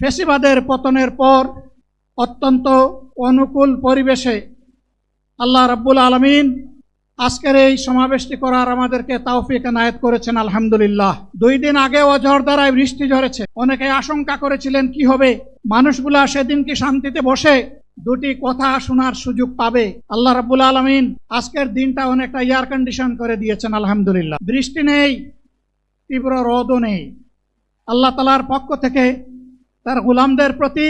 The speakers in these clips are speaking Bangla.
ফেসিবাদের পতনের পর অত্যন্ত অনুকূল পরিবেশে আল্লাহ রাব্বুল আলমিন আজকের এই সমাবেশটি করার আমাদেরকে তাওফিক এনায়েত করেছেন, আলহামদুলিল্লাহ। দুই দিন আগে অঝড় দ্বারায় বৃষ্টি ঝরেছে। অনেকে আশঙ্কা করেছিলেন, কি হবে? মানুষগুলা সেদিন কি শান্তিতে বসে দুটি কথা শোনার সুযোগ পাবে? আল্লাহ রাব্বুল আলমিন আজকের দিনটা অনেকটা এয়ার কন্ডিশন করে দিয়েছেন, আলহামদুলিল্লাহ। বৃষ্টি নেই, তীব্র রোদও নেই। আল্লাহ তালার পক্ষ থেকে তার গুলামদের প্রতি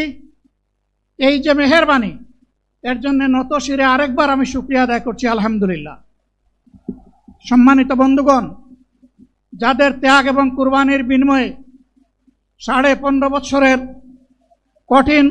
এই যে মেহরবানি, এর জন্য নত শিরে আরেকবার আমি শুক্রিয়া আদায় করছি, আলহামদুলিল্লাহ। সম্মানিত বন্ধুগণ, যাদের ত্যাগ এবং কুরবানির বিনিময়ে সাড়ে পনেরো বছরের কঠিন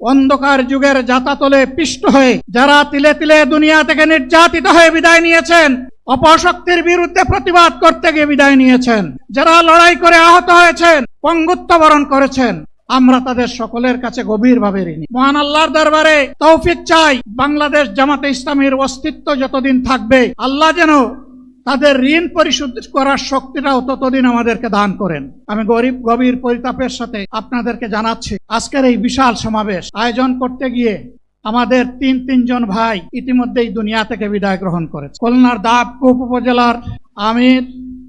অন্ধকার যুগের যাতাতলে পিষ্ট হয়ে যারা তিলে তিলে দুনিয়া থেকে নির্যাতিত হয়ে বিদায় নিয়েছেন, অপশক্তির বিরুদ্ধে প্রতিবাদ করতে গিয়ে বিদায় নিয়েছেন। যারা লড়াই করে আহত হয়েছেন পঙ্গুত্ব বরণ করেছেন। আমরা তাদের সকলের কাছে গভীরভাবে ঋণী। মহান আল্লাহর দরবারে তৌফিক চাই। বাংলাদেশ জামাতে ইসলামের অস্তিত্ব যতদিন থাকবে, আল্লাহ যেন তাদের ঋণ পরিশোধ করার শক্তিটাও ততদিন আমাদেরকে দান করেন। আমি গরিব, গভীর পরিতাপের সাথে আপনাদেরকে জানাচ্ছি, আজকের এই বিশাল সমাবেশ আয়োজন করতে গিয়ে আমাদের তিন, তিনজন ভাই ইতিমধ্যেই দুনিয়া থেকে বিদায় গ্রহণ করেছে। খুলনার দাবকুপ উপজেলার আমির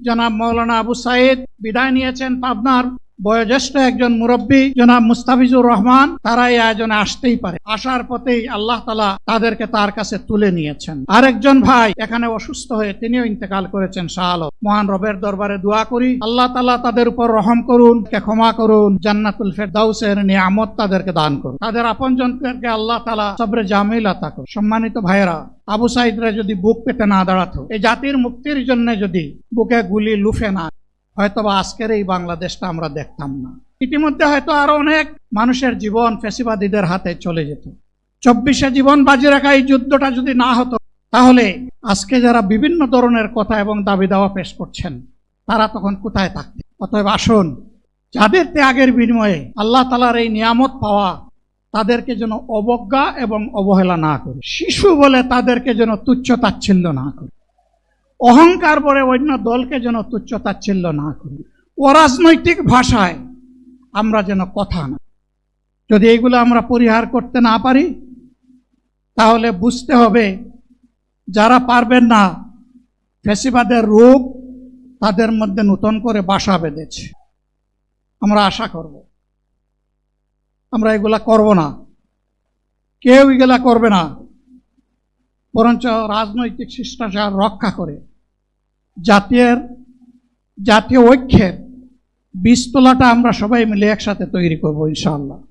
জনাব মৌলানা আবু সাইদ বিদায় নিয়েছেন পাবনার বয়োজ্যেষ্ঠ একজন মুরব্বী জনাব মুস্তাফিজুর রহমান তারা এই আয়োজনে আসতেই পারে। আসার পথেই আল্লাহ তালা তাদেরকে তার কাছে তুলে নিয়েছেন। আরেকজন ভাই এখানে অসুস্থ হয়ে তিনিও ইন্তেকাল করেছেন, শাহ মহান রবের দরবারে দোয়া করি, আল্লাহ তালা তাদের উপর রহম করুন ক্ষমা করুন, জান্নাতুল ফেরদাউসের নিয়ামত তাদেরকে দান করুন। তাদের আপন আপনজনকে আল্লাহ তালা সবরে জামিল আতা করুন। সম্মানিত ভাইয়েরা, আবু সাইদরা যদি বুক পেতে না দাঁড়াতো, এই জাতির মুক্তির জন্য যদি বুকে গুলি লুফে না হয়তো বা আজকের এই বাংলাদেশটা আমরা দেখতাম না। ইতিমধ্যে হয়তো আরও অনেক মানুষের জীবন ফেসিবাদীদের হাতে চলে যেত। চব্বিশে জীবন বাজি রাখা এই যুদ্ধটা যদি না হতো, তাহলে আজকে যারা বিভিন্ন ধরনের কথা এবং দাবি দাওয়া পেশ করছেন, তারা তখন কোথায় থাকতে অতএব আসুন, যাদের ত্যাগের বিনিময়ে আল্লাহ তালার এই নিয়ামত পাওয়া তাদেরকে যেন অবজ্ঞা এবং অবহেলা না করে, শিশু বলে তাদেরকে যেন তুচ্ছ তাচ্ছিল্য না করে। অহংকার পরে অন্য দলকে যেন তুচ্ছ তাচ্ছিল্য না করি। অরাজনৈতিক ভাষায় আমরা যেন কথা না যদি এইগুলো আমরা পরিহার করতে না পারি, তাহলে বুঝতে হবে যারা পারবেন না, ফেসিবাদের রোগ তাদের মধ্যে নতুন করে বাসা বেঁধেছে। আমরা আশা করব। আমরা এগুলা করব না। কেউ এগুলা করবে না। বরঞ্চ রাজনৈতিক শিষ্টাচার রক্ষা করে জাতীয় জাতীয় ঐক্যের বীজতলাটা আমরা সবাই মিলে একসাথে তৈরি করব ইনশাআল্লাহ।